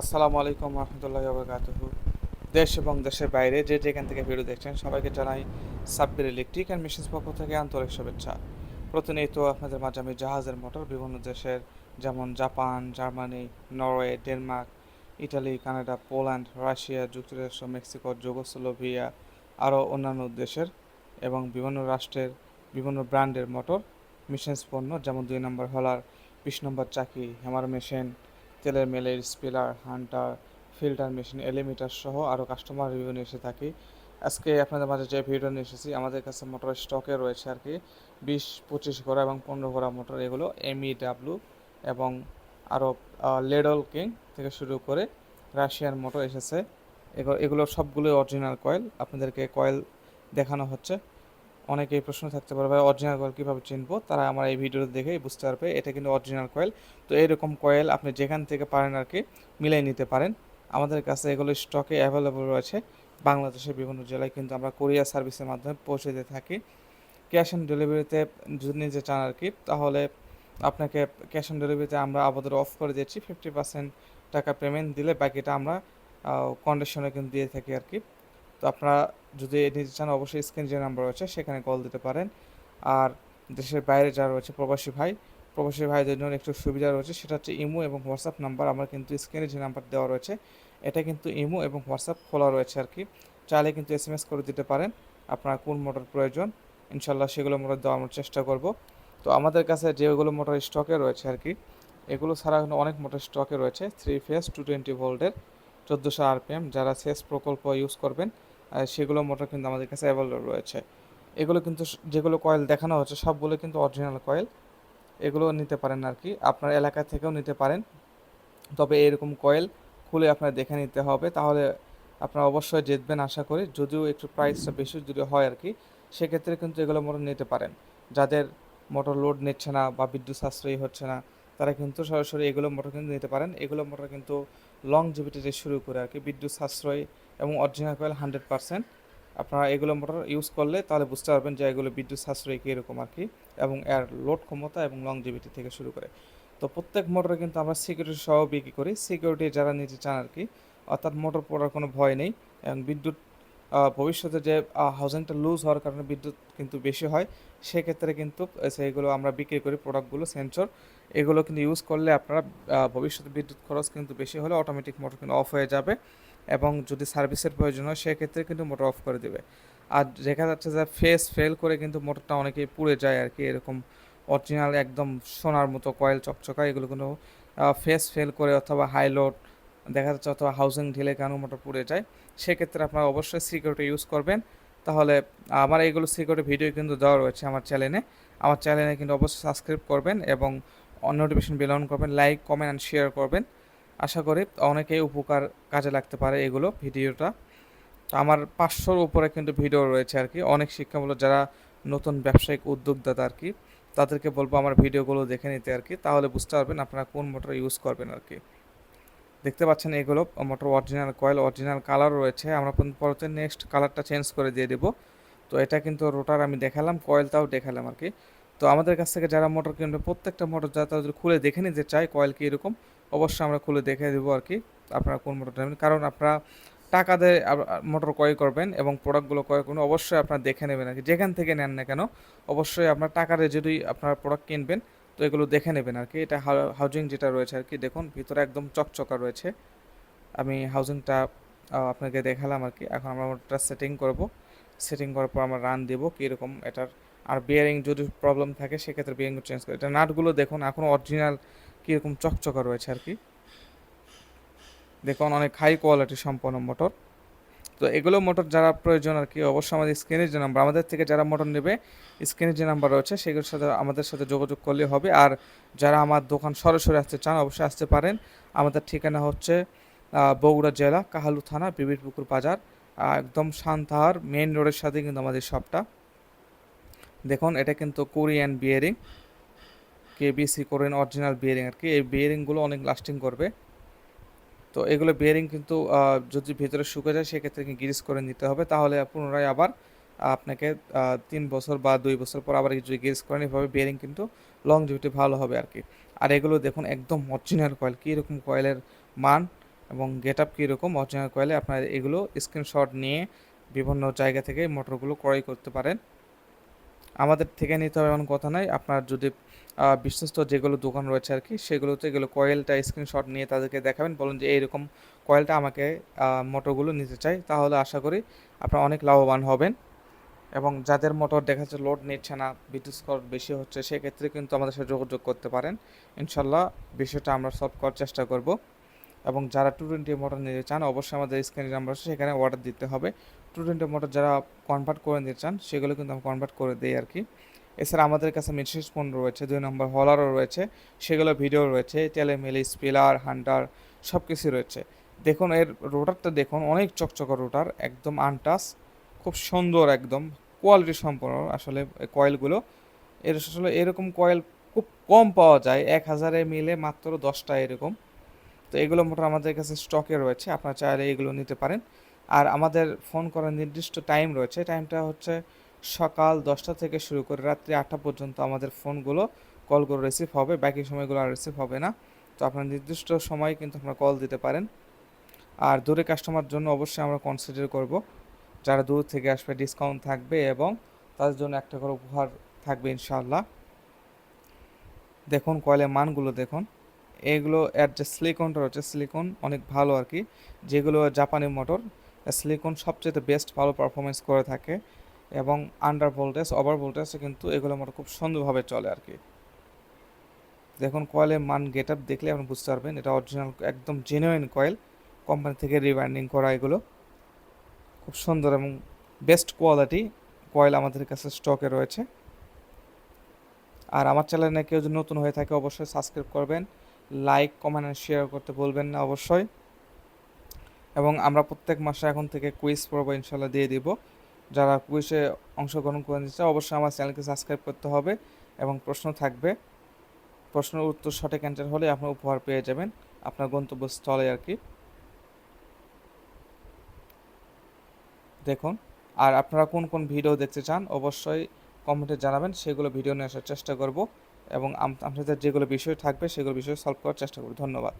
আসসালামু আলাইকুম রহমতুল্লাহ বরকাতুহ দেশ এবং দেশের বাইরে যে যেখান থেকে ভিডিও দেখছেন সবাইকে জানাই সাব্বির ইলেকট্রিক অ্যান্ড মেশিনস পক্ষ থেকে আন্তরিক শুভেচ্ছা। প্রতিনিয়ত আপনাদের মাঝে আমি জাহাজের মোটর বিভিন্ন দেশের যেমন Japan, Germany, Norway, Denmark, Italy, Canada, Poland, Russia, যুক্তরাষ্ট্র, মেক্সিকো, যুগোস্লোভিয়া, আরও অন্যান্য দেশের এবং বিভিন্ন রাষ্ট্রের বিভিন্ন ব্র্যান্ডের মোটর মেশিনস পণ্য, যেমন দুই নম্বর হলার, বিশ নম্বর চাকি, হ্যামার মেশিন তেলের মেলের স্পিলার, হান্টার, ফিল্টার মেশিন, এলিমিটার সহ আরও কাস্টমার রিভিউ নিয়ে এসে থাকি। আজকে আপনাদের মাঝে যে ভিডিও নিয়ে এসেছি, আমাদের কাছে মোটর স্টকে রয়েছে আর কি বিশ, পঁচিশ ঘোড়া এবং পনেরো ঘোড়া মোটর। এগুলো এমই ডাব্লু এবং আরও লেডল কিং থেকে শুরু করে রাশিয়ান মোটর এসেছে। এগুলো এগুলো সবগুলোই অরিজিনাল কয়েল আপনাদেরকে কয়েল দেখানো হচ্ছে। অনেকেই প্রশ্ন থাকতে পারে, ভাই অরিজিনাল কয়েল কীভাবে চিনবো? তারা আমার এই ভিডিওটা দেখেই বুঝতে পারবে, এটা কিন্তু অরিজিনাল কয়েল তো এইরকম কয়েল আপনি যেখান থেকে পারেন আর কি, মিলাই নিতে পারেন। আমাদের কাছে এগুলো স্টকে অ্যাভেলেবল রয়েছে। বাংলাদেশের বিভিন্ন জেলায় কিন্তু আমরা কোরিয়ার সার্ভিসের মাধ্যমে পৌঁছে দিয়ে থাকি। ক্যাশ অন ডেলিভারিতে যদি নিতে চান আর কি, তাহলে আপনাকে ক্যাশ অন ডেলিভারিতে আমরা আপাতত অফ করে দিচ্ছি ফিফটি পার্সেন্ট টাকা পেমেন্ট দিলে বাকিটা আমরা কন্ডিশনে কিন্তু দিয়ে থাকি আর কি। তো আপনারা যদি নিতে চান, অবশ্যই স্ক্রিন যে নাম্বার রয়েছে, সেখানে কল দিতে পারেন। আর দেশের বাইরে যারা রয়েছে, প্রবাসী ভাই, প্রবাসী ভাইদের জন্য একটু সুবিধা রয়েছে, সেটা হচ্ছে ইমো এবং হোয়াটসঅ্যাপ নাম্বার আমার কিন্তু স্ক্রিনে যে নাম্বার দেওয়া রয়েছে, এটা কিন্তু ইমো এবং হোয়াটসঅ্যাপ খোলা রয়েছে আর কি চাইলে কিন্তু এস এম এস করে দিতে পারেন, আপনার কোন মোটর প্রয়োজন ইনশাল্লাহ সেগুলো মোটর দেওয়ার আমরা চেষ্টা করব। তো আমাদের কাছে যেগুলো মোটর স্টকে রয়েছে আর কি এগুলো ছাড়া অনেক মোটর স্টকে রয়েছে থ্রি ফেস টু টোয়েন্টি ভোল্টের চোদ্দোশো আরপিএম যারা সেচ প্রকল্প ইউজ করবেন সেগুলো মোটর কিন্তু আমাদের কাছে অ্যাভেলেবল রয়েছে। এগুলো কিন্তু যেগুলো কয়েল দেখানো হচ্ছে, সবগুলো কিন্তু অরিজিনাল কয়েল এগুলো নিতে পারেন আর কি, আপনার এলাকা থেকেও নিতে পারেন। তবে এরকম কয়েল খুলে আপনার দেখে নিতে হবে, তাহলে আপনারা অবশ্যই জিতবেন আশা করি। যদিও একটু প্রাইসটা বেশি যদি হয় আর কি, সেক্ষেত্রে কিন্তু এগুলো মোটর নিতে পারেন। যাদের মোটর লোড নিচ্ছে না বা বিদ্যুৎ সাশ্রয়ী হচ্ছে না, তারা কিন্তু সরাসরি এগুলো মোটর কিন্তু নিতে পারেন। এগুলো মোটর কিন্তু লং জুবিটিতে শুরু করে আর কি, বিদ্যুৎ সাশ্রয় এবং অরিজিনাল কয়েল হান্ড্রেড পার্সেন্ট। আপনারা এগুলো মোটর ইউজ করলে তাহলে বুঝতে পারবেন যে এগুলো বিদ্যুৎ সাশ্রয়ী কীরকম আর কি এবং এর লোড ক্ষমতা এবং লং জুবিটি থেকে শুরু করে। তো প্রত্যেক মোটরে কিন্তু আমরা সিকিউরিটি সহ বিক্রি করি। সিকিউরিটি যারা নিতে চান আর কি, অর্থাৎ মোটর পড়ার কোনো ভয় নেই এবং বিদ্যুৎ ভবিষ্যতে যে হাউজিংটা লুজ হওয়ার কারণে বিদ্যুৎ কিন্তু বেশি হয়, সেক্ষেত্রে কিন্তু সেইগুলো আমরা বিক্রি করি প্রোডাক্টগুলো সেন্সর এগুলো কিন্তু ইউজ করলে আপনারা ভবিষ্যতে বিদ্যুৎ খরচ কিন্তু বেশি হলে অটোমেটিক মোটর কিন্তু অফ হয়ে যাবে এবং যদি সার্ভিসের প্রয়োজন হয়, সেক্ষেত্রে কিন্তু মোটর অফ করে দেবে। আর দেখা যাচ্ছে যে ফেস ফেল করে কিন্তু মোটরটা অনেকেই পুড়ে যায় আর কি, এরকম অরিজিনাল একদম সোনার মতো কয়েল চকচকা, এগুলো কোনো ফেস ফেল করে অথবা হাই লোড দেখা যাচ্ছে অথবা হাউজিং ঢিলে কেন মোটর পুড়ে যায়, সেক্ষেত্রে আপনারা অবশ্যই সিকিউরিটি ইউজ করবেন। তাহলে আমার এইগুলো সিকিউরিটি ভিডিও কিন্তু দেওয়া রয়েছে আমার চ্যানেলে আমার চ্যানেলে কিন্তু অবশ্যই সাবস্ক্রাইব করবেন এবং নোটিফিকেশন বেল অন করবেন লাইক কমেন্ট অ্যান্ড শেয়ার করবেন। আশা করি অনেকেই উপকার কাজে লাগতে পারে এগুলো ভিডিওটা তো আমার পাঁচশোর উপরে কিন্তু ভিডিও রয়েছে আর কি। অনেক শিক্ষামূলক যারা নতুন ব্যবসায়িক উদ্যোক্তাতা আর কি, তাদেরকে বলব আমার ভিডিওগুলো দেখে নিতে আর কি। তাহলে বুঝতে পারবেন আপনারা কোন মোটর ইউজ করবেন আর কি। দেখতে পাচ্ছেন এগুলো, motor original coil original colour রয়েছে। আমরা পরবর্তী নেক্সট কালারটা চেঞ্জ করে দিয়ে দেবো। তো এটা কিন্তু রোটার আমি দেখালাম কয়েলটাও দেখালাম আর কি। তো আমাদের কাছ থেকে যারা মোটর কিনবে, প্রত্যেকটা মোটর যারা তারা যদি খুলে দেখে নিতে চায় কয়েল কি এরকম, অবশ্যই আমরা খুলে দেখে দেবো আর কি, আপনারা কোন মোটরটা নেবেন। কারণ আপনারা টাকা দিয়ে মোটর ক্রয় করবেন এবং প্রোডাক্টগুলো ক্রয় করবেন, অবশ্যই আপনারা দেখে নেবেন আর কি। যেখান থেকে নেন না কেন, অবশ্যই আপনার টাকা দিয়ে যদি আপনারা প্রোডাক্ট কিনবেন তো এগুলো দেখে নেবেন আর কি এটা হাউজিং যেটা রয়েছে আর কি দেখুন, ভিতরে একদম চকচকা রয়েছে। আমি হাউজিংটা আপনাকে দেখালাম আর কি এখন আমরা মোটরটা সেটিং করব। সেটিং করার পর আমরা রান দেবো কীরকম এটার। আর বিয়ারিং যদি প্রবলেম থাকে, সেক্ষেত্রে বিয়ারিং চেঞ্জ করে। এটা নাটগুলো দেখুন এখনও অরিজিনাল কীরকম চকচকা রয়েছে আর কি দেখুন, অনেক হাই কোয়ালিটি সম্পন্ন মোটর তো এগুলো মোটর যারা প্রয়োজন আর কি, অবশ্যই আমাদের স্ক্রিনের যে নাম্বার আমাদের থেকে যারা মোটর নেবে স্ক্রিনের যে নাম্বার রয়েছে, সেগুলোর সাথে আমাদের সাথে যোগাযোগ করলে হবে। আর যারা আমার দোকান সরাসরি আসতে চান, অবশ্যই আসতে পারেন। আমাদের ঠিকানা হচ্ছে বগুড়া জেলা, কাহালু থানা, বিবিরপুকুর বাজার একদম শান্তাহার মেইন রোডের সাথে কিন্তু আমাদের শপটা দেখুন, এটা কিন্তু Korean bearing KBC Korean original bearing আর কি। এই বিয়ারিংগুলো অনেক লাস্টিং করবে। তো এগুলো বেয়ারিং কিন্তু যদি ভেতরে শুকে যায়, সেক্ষেত্রে গ্রিস করে নিতে হবে? তাহলে পুনরায় আবার আপনাকে তিন বছর বা দুই বছর পর আবার যদি গ্রিস করেন এভাবে বেয়ারিং কিন্তু লং জিভিটি ভালো হবে আর কি আর এগুলো দেখুন, একদম অরিজিনাল কয়েল কীরকম কয়েলের মান এবং গেট আপ কীরকম অরিজিনাল কয়েলে আপনার এগুলো স্ক্রিনশট নিয়ে বিভিন্ন জায়গা থেকে মোটরগুলো ক্রয় করতে পারেন। আমাদের থেকে নিতে হবে এমন কথা নয় আপনার যদি বিশ্বস্ত যেগুলো দোকান রয়েছে আর কি, সেগুলোতে এগুলো কয়েলটা স্ক্রিনশট নিয়ে তাদেরকে দেখাবেন, বলুন যে এইরকম কয়েলটা আমাকে মোটরগুলো নিতে চাই তাহলে আশা করি আপনারা অনেক লাভবান হবেন এবং যাদের মোটর দেখা যাচ্ছে লোড নিচ্ছে না, বিদ্যুৎ খরচ বেশি হচ্ছে, সেক্ষেত্রে কিন্তু আমাদের সাথে যোগাযোগ করতে পারেন। ইনশাল্লাহ বিষয়টা আমরা সলভ করার চেষ্টা করব এবং যারা টু টোয়েন্টি মোটর নিতে চান, অবশ্যই আমাদের স্ক্রিনে নাম্বার সেখানে অর্ডার দিতে হবে। টু টোয়েন্টি মোটর যারা কনভার্ট করে নিতে চান, সেগুলো কিন্তু আমি কনভার্ট করে দিই আর কি এছাড়া আমাদের কাছে মেসেজ ফোন রয়েছে, দুই নম্বর হলারও রয়েছে, সেগুলো ভিডিও রয়েছে টেলেমেলি স্পিলার হান্টার সব কিছু রয়েছে। দেখুন, এর রোটারটা দেখুন, অনেক চকচকে রোটার একদম আনটাস খুব সুন্দর একদম কোয়ালিটি সম্পন্ন। আসলে কয়েলগুলো এর আসলে এরকম কয়েল খুব কম পাওয়া যায়, এক হাজারে মিলে মাত্র দশটা এরকম। তো এগুলো মোটর আমাদের কাছে স্টকে রয়েছে, আপনারা চাইলে এগুলো নিতে পারেন। আর আমাদের ফোন করার নির্দিষ্ট টাইম রয়েছে। টাইমটা হচ্ছে সকাল দশটা থেকে শুরু করে রাত্রি আটটা পর্যন্ত আমাদের ফোনগুলো কলগুলো রিসিভ হবে। বাকি সময়গুলো আর রিসিভ হবে না। তো আপনার নির্দিষ্ট সময় কিন্তু আপনারা কল দিতে পারেন। আর দূরে কাস্টমার জন্য অবশ্যই আমরা কনসিডার করব। যারা দূর থেকে আসবে ডিসকাউন্ট থাকবে এবং তাদের জন্য একটা করে উপহার থাকবে ইনশাআল্লাহ। দেখুন, কয়েলের মানগুলো দেখুন। এগুলো এর যে সিলিকনটা রয়েছে। সিলিকন অনেক ভালো আর কি। যেগুলো জাপানি মোটর সিলিকন সবচেয়ে বেস্ট ভালো পারফরমেন্স করে থাকে এবং আন্ডার ভোল্টেজ ওভার ভোল্টেজে কিন্তু এগুলো মোটর খুব সুন্দরভাবে চলে আর কি। দেখুন কয়েলের মান গেট আপ দেখলে আপনি বুঝতে পারবেন, এটা অরিজিনাল একদম জেনুইন কয়েল কোম্পানি থেকে রিবাইন্ডিং করা এগুলো। খুব সুন্দর এবং বেস্ট কোয়ালিটি কয়েল আমাদের কাছে স্টকে রয়েছে। আর আমার চ্যানেলে কেউ যদি নতুন হয়ে থাকে অবশ্যই সাবস্ক্রাইব করবেন লাইক কমেন্ট শেয়ার করতে বলবেন না অবশ্যই। এবং আমরা প্রত্যেক মাসে এখন থেকে কুইজ পর্ব ইনশাল্লাহ দিয়ে দিব। যারা কুইজে অংশগ্রহণ করে নিচ্ছে অবশ্যই আমার চ্যানেলকে সাবস্ক্রাইব করতে হবে এবং প্রশ্ন থাকবে। প্রশ্নের উত্তর সঠিক অ্যান্সার হলে আপনি উপহার পেয়ে যাবেন আপনার গন্তব্যস্থলে আর কি। দেখুন, আর আপনারা কোন কোন ভিডিও দেখতে চান, অবশ্যই কমেন্টে জানাবেন, সেগুলো ভিডিও নিয়ে আসার চেষ্টা করব এবং আপনাদের যেগুলো বিষয় থাকবে, সেগুলো বিষয় সলভ করার চেষ্টা করব। ধন্যবাদ।